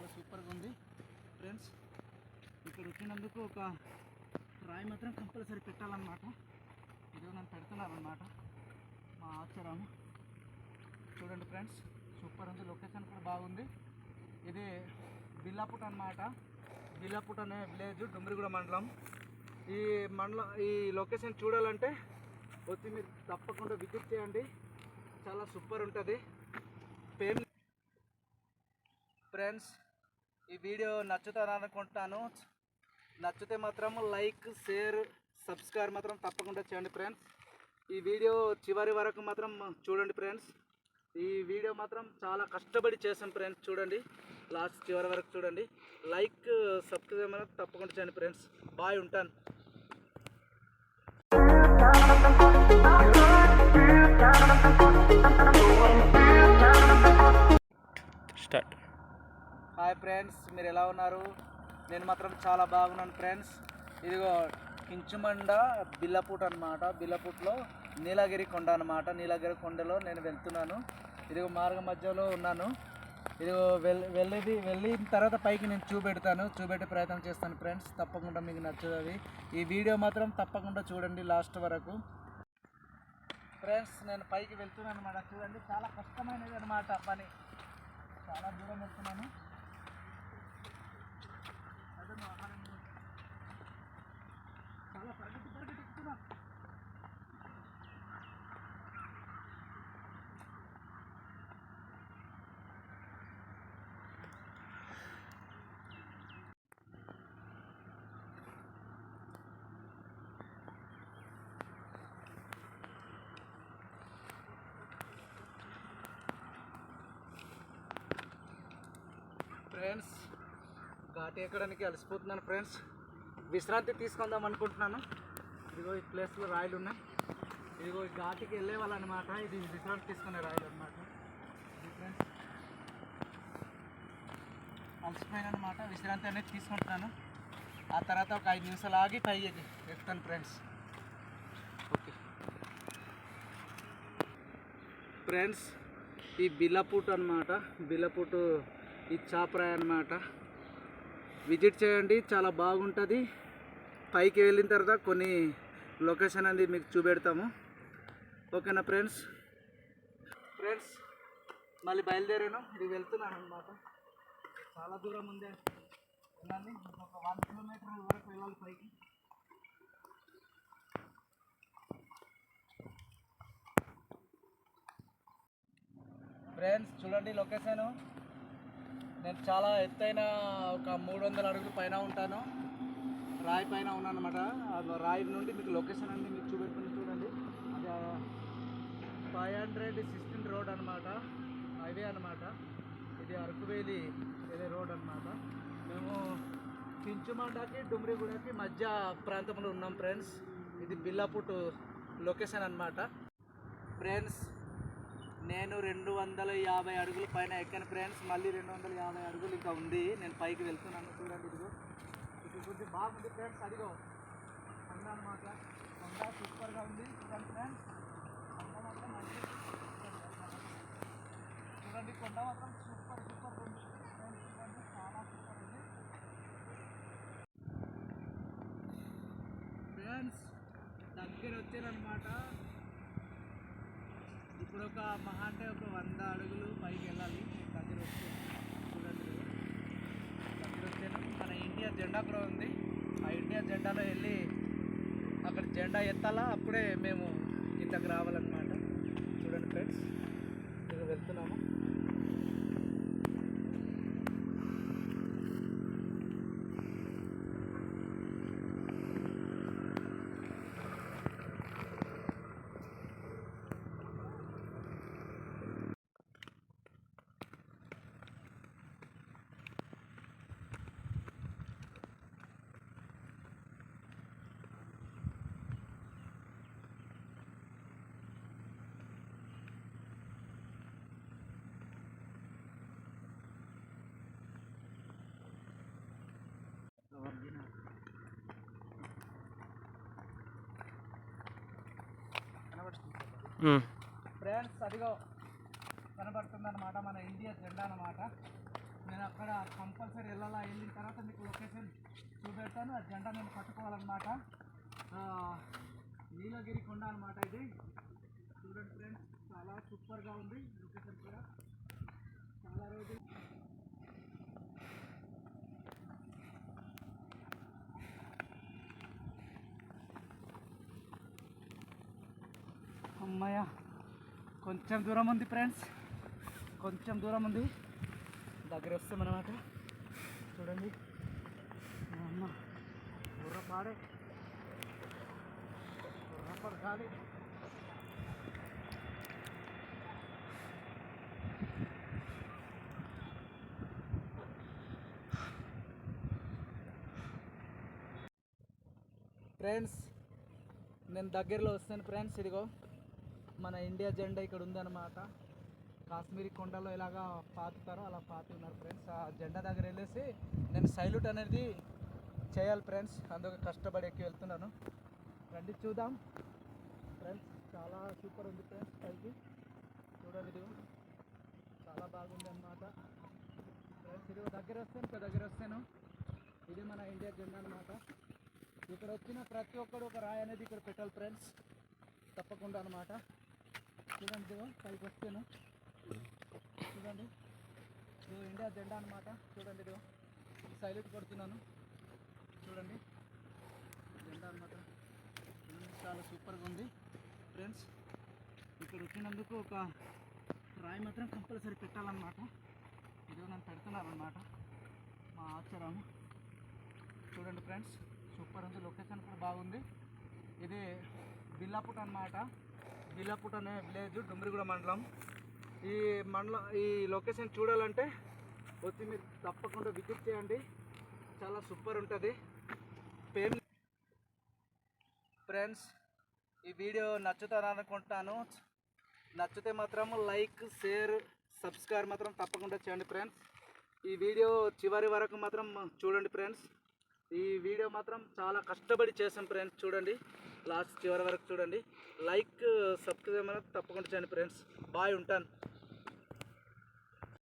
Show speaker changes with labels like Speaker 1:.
Speaker 1: చాలా సూపర్గా ఉంది. ఫ్రెండ్స్ ఇక్కడ వచ్చినందుకు ఒక రాయి మాత్రం కంపల్సరీ పెట్టాలన్నమాట. ఇదిగో నన్ను పెడుతున్నారనమాట మా ఆచారం. చూడండి ఫ్రెండ్స్ సూపర్ ఉంది. లొకేషన్ కూడా బాగుంది. ఇది బిల్లాపుట్ అన్నమాట. బిల్లాపుట్ అనే విలేజ్ డుమ్రిగూడ మండలం. ఈ మండలం ఈ లొకేషన్ చూడాలంటే వచ్చి మీరు తప్పకుండా విజిట్ చేయండి. చాలా సూపర్ ఉంటుంది. పేమ్ ఫ్రెండ్స్ ఈ వీడియో నచ్చుతాను అనుకుంటాను నచ్చితే మాత్రం లైక్ షేర్ సబ్స్క్రైబ్ మాత్రం తప్పకుండా చేయండి ఫ్రెండ్స్. ఈ వీడియో చివరి వరకు మాత్రం చూడండి ఫ్రెండ్స్. ఈ వీడియో మాత్రం చాలా కష్టపడి చేసాం ఫ్రెండ్స్ చూడండి. లాస్ట్ చివరి వరకు చూడండి. లైక్ సబ్స్క్రైబ్ మాత్రం తప్పకుండా చేయండి ఫ్రెండ్స్. బాయ్ ఉంటాను. హాయ్ ఫ్రెండ్స్ మీరు ఎలా ఉన్నారు? నేను మాత్రం చాలా బాగున్నాను ఫ్రెండ్స్. ఇదిగో కించుమండ బిల్లపూట్ అనమాట బిల్లపూట్లో నీలగిరి కొండ అనమాట నీలగిరి కొండలో నేను వెళ్తున్నాను. ఇదిగో మార్గ మధ్యలో ఉన్నాను. ఇదిగో వెల్ వెళ్ళేది వెళ్ళిన తర్వాత పైకి నేను చూపెడతాను. చూపెట్టే ప్రయత్నం చేస్తాను ఫ్రెండ్స్. తప్పకుండా మీకు నచ్చదు అది. ఈ వీడియో మాత్రం తప్పకుండా చూడండి లాస్ట్ వరకు. ఫ్రెండ్స్ నేను పైకి వెళ్తున్నాను అనమాట చూడండి చాలా కష్టమైనది అనమాట పని. చాలా దూరం వెళ్తున్నాను అదే మా ఆహారం చాలా పరిగెత్తి పరిగెత్తి ఎక్కుతున్నా ఫ్రెండ్స్ ఘాటి ఎక్కడానికి అలసిపోతున్నాను ఫ్రెండ్స్. విశ్రాంతి తీసుకుందాం అనుకుంటున్నాను. ఇదిగో ఈ ప్లేస్లో రాయలు ఉన్నాయి. ఇదిగో ఈ ఘాటికి వెళ్ళే వాళ్ళనమాట. ఇది విశ్రాంతి తీసుకునే రాయలు అనమాట ఫ్రెండ్స్ అలసిపోయాను అనమాట విశ్రాంతి అనేది తీసుకుంటున్నాను. ఆ తర్వాత ఒక ఐదు నిమిషాలు ఆగి పై ఎక్కుతాను ఫ్రెండ్స్. ఓకే. ఫ్రెండ్స్ ఈ బిల్లపూట్ అనమాట బిల్లపూటు ఈ చాపరాయ అన్నమాట. విజిట్ చేయండి చాలా బాగుంటుంది. పైకి వెళ్ళిన తర్వాత కొన్ని లొకేషన్ అనేది మీకు చూపెడతాము. ఓకేనా ఫ్రెండ్స్? ఫ్రెండ్స్ మళ్ళీ బయలుదేరాను. ఇది వెళ్తున్నాను అనమాట చాలా దూరం ఉంది. వెళ్ళాలి ఒక వన్ కిలోమీటర్ వరకు వెళ్ళాలి పైకి. ఫ్రెండ్స్ చూడండి లొకేషన్. నేను చాలా ఎత్తైన ఒక మూడు వందల అడుగుల పైన ఉంటాను. రాయి పైన ఉన్నాను అనమాట రాయి నుండి మీకు లొకేషన్ అన్ని మీకు చూపెట్టుకుని చూడండి. అది ఫైవ్ హండ్రెడ్ సిక్స్టీన్ రోడ్ అనమాట హైవే అనమాట ఇది అరకువేలి వెళ్ళే రోడ్ అనమాట మేము కించుమండకి డుమ్రిగూడకి మధ్య ప్రాంతంలో ఉన్నాం ఫ్రెండ్స్. ఇది బిల్లాపుట్ లొకేషన్ అనమాట ఫ్రెండ్స్ నేను రెండు వందల యాభై అడుగుల పైన ఎక్కని ఫ్రెండ్స్. మళ్ళీ రెండు వందల యాభై అడుగులు ఇంకా ఉంది. నేను పైకి వెళ్తున్నాను. చూడండి ఇదిగో. ఇది కొద్ది బాగుంది ఫ్రెండ్స్. అడిగో కొండ అనమాట కొండ సూపర్గా ఉంది. చూడండి ఫ్రెండ్స్. కొండ మాత్రం మంచి చూడండి కొండ మాత్రం సూపర్ సూపర్ ఉంది. ఫ్రెండ్స్ చూడండి చాలా సూపర్ ఉంది. ఫ్రెండ్స్ దగ్గర వచ్చారనమాట ఇప్పుడు ఒక మహా అంటే ఒక వంద అడుగులు పైకి వెళ్ళాలి. దగ్గర వచ్చి చూడండి దగ్గర వచ్చాను మన ఇండియా జెండా కూడా ఉంది. ఆ ఇండియా జెండాలో వెళ్ళి అక్కడ జెండా ఎత్తాలా అప్పుడే మేము ఇంతకు రావాలన్నమాట. చూడండి ఫ్రెండ్స్ ఇక వెళ్తున్నాము ఫ్రెండ్స్ అదిగో కనబడుతుంది అనమాట మన ఇండియా జెండా అనమాట నేను అక్కడ కంపల్సరీ వెళ్ళాలా? వెళ్ళిన తర్వాత మీకు లొకేషన్ చూపెడతాను. ఆ జెండా నేను పట్టుకోవాలన్నమాట. నీలగిరి కొండ అనమాట ఇది. చూడండి ఫ్రెండ్స్ చాలా సూపర్గా ఉంది లొకేషన్ కూడా చాలా రోజులు అమ్మయ్య. కొంచెం దూరం ఉంది ఫ్రెండ్స్. కొంచెం దూరం ఉంది. దగ్గర వస్తామన్నమాట చూడండి. మా అమ్మ బుర్రపాడే బుర్ర ఫ్రెండ్స్ నేను దగ్గరలో వస్తాను ఫ్రెండ్స్ ఇదిగో. మన ఇండియా జెండా ఇక్కడ ఉందన్నమాట. కాశ్మీరీ కొండలో ఎలాగా పాతుతారో అలా పాతున్నారు ఫ్రెండ్స్. ఆ జెండా దగ్గర వెళ్ళేసి నేను సైల్యూట్ అనేది చేయాలి ఫ్రెండ్స్. అందుకు కష్టపడి ఎక్కి వెళ్తున్నాను. రండి చూద్దాం. ఫ్రెండ్స్ చాలా సూపర్ ఉంది ఫ్రెండ్స్ పైకి. చూడండి ఇది. చాలా బాగుంది అన్నమాట. ఫ్రెండ్స్ ఇది దగ్గర వస్తాను ఇక్కడ దగ్గర వస్తాను. ఇది మన ఇండియా జెండా అనమాట ఇక్కడ వచ్చిన ప్రతి ఒక్కడు ఒక రాయి అనేది ఇక్కడ పెట్టాలి ఫ్రెండ్స్. తప్పకుండా అనమాట చూడండి పైకి వస్తాను చూడండి ఇదిగో ఇండియా జెండా అనమాట చూడండి ఇదిగో. సైలెంట్ కొడుతున్నాను. చూడండి జెండా అనమాట చాలా సూపర్గా ఉంది. ఫ్రెండ్స్ ఇక్కడ వచ్చినందుకు ఒక రాయి మాత్రం కంపల్సరీ పెట్టాలన్నమాట. ఇదిగో నన్ను పెడుతున్నారనమాట మా ఆచారము చూడండి ఫ్రెండ్స్ సూపర్ ఉంది. లొకేషన్ కూడా బాగుంది. ఇది బిల్లాపుట్ అన్నమాట. బిల్లాపుట్ అనే విలేజ్ డుమ్రిగూడ మండలం. ఈ మండలం ఈ లొకేషన్ చూడాలంటే వచ్చి మీరు తప్పకుండా విజిట్ చేయండి. చాలా సూపర్ ఉంటుంది. పేమ్ ఫ్రెండ్స్ ఈ వీడియో నచ్చుతాను అనుకుంటాను. నచ్చితే మాత్రం లైక్ షేర్ సబ్స్క్రైబ్ మాత్రం తప్పకుండా చేయండి ఫ్రెండ్స్. ఈ వీడియో చివరి వరకు మాత్రం చూడండి ఫ్రెండ్స్. ఈ వీడియో మాత్రం చాలా కష్టపడి చేసాం ఫ్రెండ్స్ చూడండి. లాస్ట్ చివరి వరకు చూడండి. లైక్ సబ్స్క్రైబ్ తప్పకుండా చేయండి ఫ్రెండ్స్. బాయ్ ఉంటాను.